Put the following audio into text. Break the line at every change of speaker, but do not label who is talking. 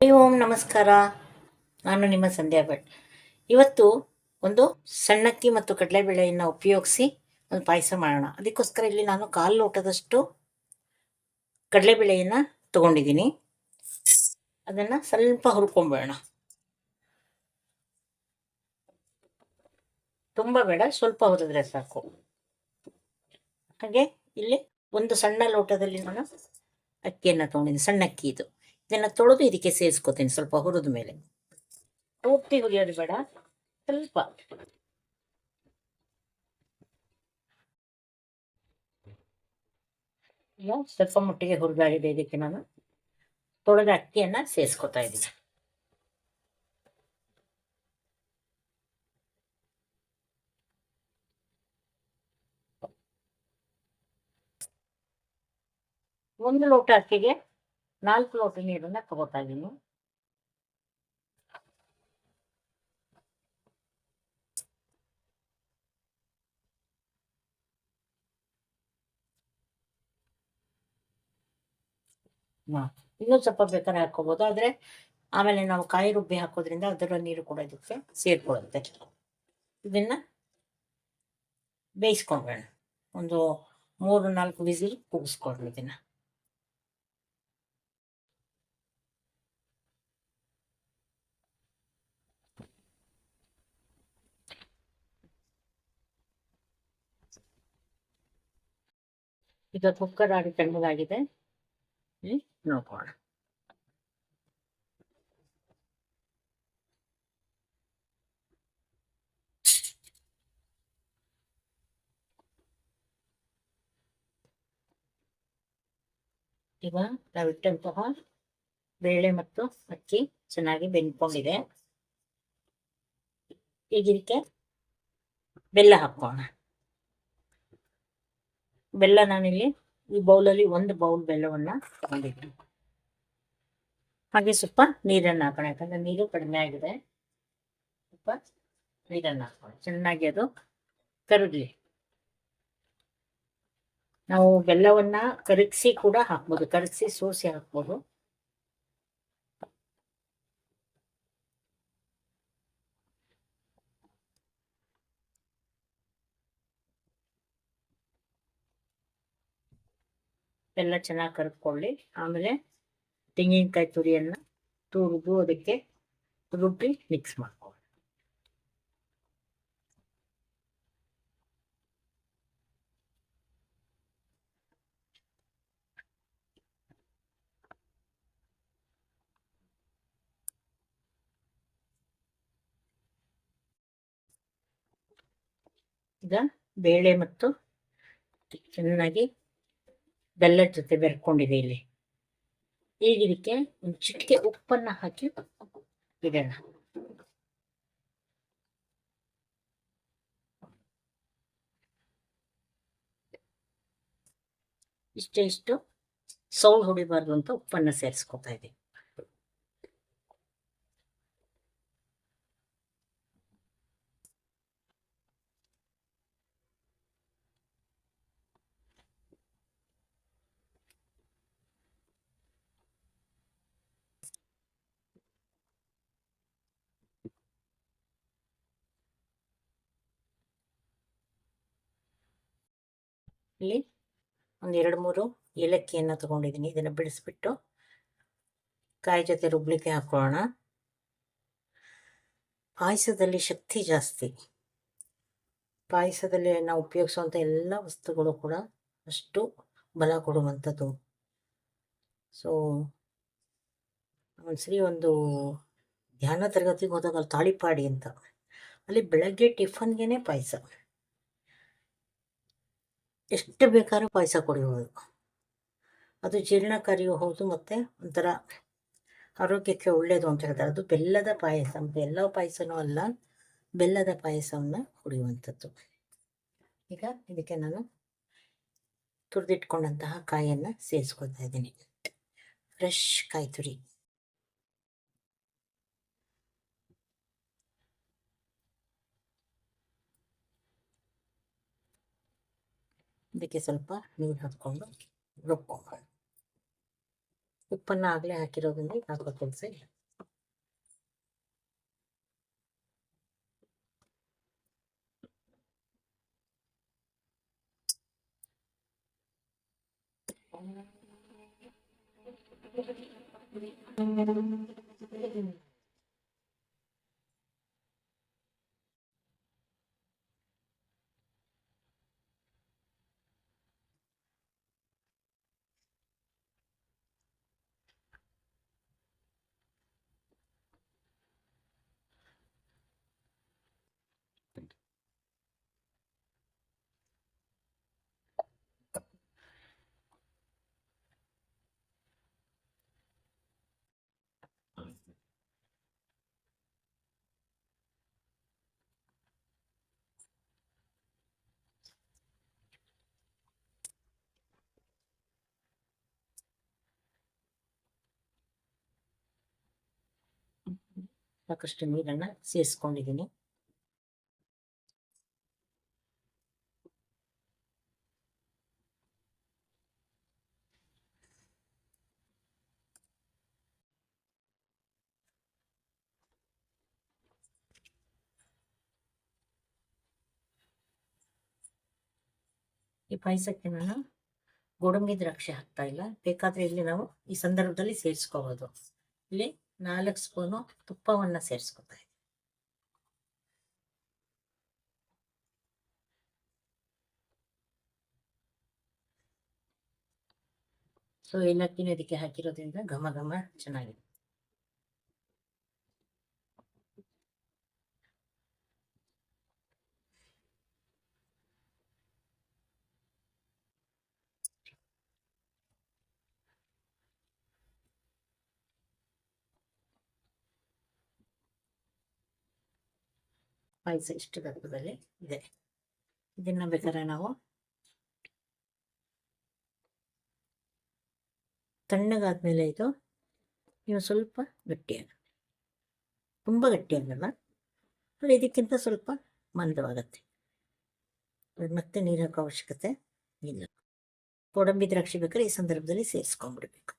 ಹರಿ ಓಂ ನಮಸ್ಕಾರ. ನಾನು ನಿಮ್ಮ ಸಂಧ್ಯಾ ಭಟ್. ಇವತ್ತು ಒಂದು ಸಣ್ಣಕ್ಕಿ ಮತ್ತು ಕಡಲೆಬೇಳೆಯನ್ನು ಉಪಯೋಗಿಸಿ ಒಂದು ಪಾಯಸ ಮಾಡೋಣ. ಅದಕ್ಕೋಸ್ಕರ ಇಲ್ಲಿ ನಾನು ಕಾಲು ಲೋಟದಷ್ಟು ಕಡಲೆಬೇಳೆಯನ್ನು ತಗೊಂಡಿದ್ದೀನಿ. ಅದನ್ನು ಸ್ವಲ್ಪ ಹುರ್ಕೊಂಬೇಡೋಣ ತುಂಬ ಬೇಡ, ಸ್ವಲ್ಪ ಹುರಿದ್ರೆ ಸಾಕು. ಹಾಗೆ ಇಲ್ಲಿ ಒಂದು ಸಣ್ಣ ಲೋಟದಲ್ಲಿ ನಾನು ಅಕ್ಕಿಯನ್ನು ತೊಗೊಂಡಿದ್ದೀನಿ. ಸಣ್ಣ ಅಕ್ಕಿ ಇದು. ಇದನ್ನು ತೊಳೆದು ಇದಕ್ಕೆ ಸೇರಿಸ್ಕೋತೀನಿ ಸ್ವಲ್ಪ ಹುರಿದ ಮೇಲೆ. ಪೂರ್ತಿ ಹುರಿಯೋದು ಬೇಡ? ಸ್ವಲ್ಪ. ಈಗ ಸ್ವಲ್ಪ ಮಟ್ಟಿಗೆ ಹುರಿದಾಗಿದೆ ಇದಕ್ಕೆ ನಾನು. ತೊಳೆದ ಅಕ್ಕಿಯನ್ನು ಸೇರಿಸ್ಕೊತಾ ಇದ್ದೀನಿ ಒಂದು ಲೋಟ ಅಕ್ಕಿಗೆ ನಾಲ್ಕು ಲೋಟ ನೀರನ್ನ ತಗೋತಾ ಇದ್ದೀನಿ ಇನ್ನೂ ಸ್ವಲ್ಪ ಬೇಕಾದ್ರೆ ಹಾಕೋಬಹುದು ಆದ್ರೆ ಆಮೇಲೆ ನಾವು ಕಾಯಿ ರುಬ್ಬಿ ಹಾಕೋದ್ರಿಂದ ಅದರ ನೀರು ಕೂಡ ಇದಕ್ಕೆ ಸೇರ್ಕೊಳ್ಳುತ್ತೆ. ಇದನ್ನ ಬೇಯಿಸ್ಕೊಂಡ್ಬೇಡ ಒಂದು ಮೂರು ನಾಲ್ಕು ವಿಸಿಲ್ ಕೂಗಿಸ್ಕೊಡ್ರಿ ಇದನ್ನ. ಈಗ ಕುಕ್ಕರ್ ಆಡಿ ತಣ್ಣಗಾಗಿದೆ ನೋಡೋಣ ಈಗ ನಾವಿಟ್ಟಂತಹ ಬೇಳೆ ಮತ್ತು ಅಕ್ಕಿ ಚೆನ್ನಾಗಿ ಬೆಂದ್ಕೊಂಡಿದೆ. ಈಗ ಇದಕ್ಕೆ ಬೆಲ್ಲ ಹಾಕೋಣ. ಬೆಲ್ಲ ನಾನಿಲ್ಲಿ ಈ ಬೌಲಲ್ಲಿ ಒಂದು ಬೌಲ್ ಬೆಲ್ಲವನ್ನ ತಗೊಂಡಿದ್ದೀನಿ ಹಾಗೆ ಸ್ವಲ್ಪ ನೀರನ್ನು ಹಾಕೋಣ, ಯಾಕಂದ್ರೆ ನೀರು ಕಡಿಮೆ ಆಗಿದೆ. ಸ್ವಲ್ಪ ನೀರನ್ನು ಹಾಕೋಣ. ಚೆನ್ನಾಗಿ ಅದು ಕರಗಲಿ. ನಾವು ಬೆಲ್ಲವನ್ನ ಕರಗಿಸಿ ಕೂಡ ಹಾಕ್ಬೋದು. ಕರಗಿಸಿ ಸೋಸಿ ಹಾಕ್ಬೋದು. ಎಲ್ಲ ಚೆನ್ನಾಗಿ ಕರ್ಕೊಳ್ಳಿ ಆಮೇಲೆ ತೆಂಗಿನಕಾಯಿ ತುರಿಯನ್ನು ತುರಿದು ಅದಕ್ಕೆ ರುಬ್ಬಿ ಮಿಕ್ಸ್ ಮಾಡ್ಕೊಳ್ಳಿ. ಈಗ ಬೇಳೆ ಮತ್ತು ಚೆನ್ನಾಗಿ ಬೆಲ್ಲದ ಜೊತೆ ಬೆರ್ಕೊಂಡಿದೆ ಇಲ್ಲಿ. ಈಗ ಇದಕ್ಕೆ ಒಂದು ಚಿಟಿಕೆ ಉಪ್ಪನ್ನ ಹಾಕಿ ಇಡೋಣ. ಇಷ್ಟೇ ಇಷ್ಟು. ಸೌಳು ಹೊಡಿಬಾರ್ದು ಅಂತ ಉಪ್ಪನ್ನ ಸೇರಿಸ್ಕೊತಾ ಇದ್ದೀವಿ ಇಲ್ಲಿ ಒಂದು ಎರಡು ಮೂರು ಏಲಕ್ಕಿಯನ್ನು ತಗೊಂಡಿದ್ದೀನಿ ಇದನ್ನು ಬಿಡಿಸ್ಬಿಟ್ಟು ಕಾಯಿ ಜೊತೆ ರುಬ್ಲಿಕ್ಕೆ ಹಾಕೋಣ ಪಾಯಸದಲ್ಲಿ ಶಕ್ತಿ ಜಾಸ್ತಿ. ಪಾಯಸದಲ್ಲಿ ನಾವು ಉಪಯೋಗಿಸುವಂಥ ಎಲ್ಲ ವಸ್ತುಗಳು ಕೂಡ ಅಷ್ಟು ಬಲ ಕೊಡುವಂಥದ್ದು. ಸೊ ಒಂದ್ಸರಿ ಒಂದು ಧ್ಯಾನ ತರಗತಿಗೆ ಹೋದಾಗ ತಾಳಿಪಾಡಿ ಅಂತ. ಅಲ್ಲಿ ಬೆಳಗ್ಗೆ ಟಿಫನ್ಗೆ ಪಾಯಸ. ಎಷ್ಟು ಬೇಕಾದ್ರೂ ಪಾಯಸ ಕುಡಿಬೋದು. ಅದು ಜೀರ್ಣಕಾರಿಯೂ ಹೌದು ಮತ್ತು ಒಂಥರ ಆರೋಗ್ಯಕ್ಕೆ ಒಳ್ಳೆಯದು ಅಂತ ಹೇಳ್ತಾರೆ. ಅದು ಬೆಲ್ಲದ ಪಾಯಸ ಎಲ್ಲ ಪಾಯಸನೂ ಅಲ್ಲ, ಬೆಲ್ಲದ ಪಾಯಸವನ್ನು ಕುಡಿಯುವಂಥದ್ದು. ಈಗ ಇದಕ್ಕೆ ನಾನು ತುರಿದಿಟ್ಕೊಂಡಂತಹ ಕಾಯನ್ನು ಸೇರಿಸ್ಕೊಳ್ತಾ ಇದ್ದೀನಿ. ಫ್ರೆಶ್ ಕಾಯಿ ತುರಿ ಇದಕ್ಕೆ ಸ್ವಲ್ಪ ನೀರು ಹಾಕ್ಕೊಂಡು ರುಬ್ಕೊಂಡು ಉಪ್ಪನ್ನು ಆಗಲೇ ಹಾಕಿರೋದ್ರಿಂದ ಈಗ ಹಾಕೋ ಕೆಲಸ ಇಲ್ಲ ಸಾಕಷ್ಟು ನೀರನ್ನು ಸೇರಿಸ್ಕೊಂಡಿದ್ದೀನಿ ಈ ಪಾಯಸಕ್ಕೆ ನಾನು ಗೋಡಂಬಿ ದ್ರಾಕ್ಷಿ ಹಾಕ್ತಾ ಇಲ್ಲ. ಬೇಕಾದರೆ ಇಲ್ಲಿ ನಾವು ಈ ಸಂದರ್ಭದಲ್ಲಿ ಸೇರಿಸ್ಕೋಬೋದು. ಇಲ್ಲಿ ನಾಲ್ಕು ಸ್ಪೂನು ತುಪ್ಪವನ್ನು ಸೇರಿಸ್ಕೊತಾ ಸೊ ಏಲಕ್ಕಿನ ಇದಕ್ಕೆ ಹಾಕಿರೋದ್ರಿಂದ ಘಮ ಘಮ ಚೆನ್ನಾಗಿದೆ ಪಾಯಸ ಇಷ್ಟು ದಪ್ಪದಲ್ಲಿ ಇದೆ. ಇದನ್ನ ಬೇಕಾದ್ರೆ ನಾವು ತಣ್ಣಗಾದ್ಮೇಲೆ ಇದು ನೀವು ಸ್ವಲ್ಪ ಗಟ್ಟಿಯಾಗ, ತುಂಬ ಗಟ್ಟಿಯಾಗಲ್ಲ, ಆದರೆ ಇದಕ್ಕಿಂತ ಸ್ವಲ್ಪ ಮಂದವಾಗತ್ತೆ. ಮತ್ತೆ ನೀರು ಹಾಕೋ ಅವಶ್ಯಕತೆ ಇಲ್ಲ. ಗೋಡಂಬಿ ದ್ರಾಕ್ಷಿ ಬೇಕಾದ್ರೆ ಈ ಸಂದರ್ಭದಲ್ಲಿ ಸೇರಿಸ್ಕೊಂಡ್ಬಿಡ್ಬೇಕು.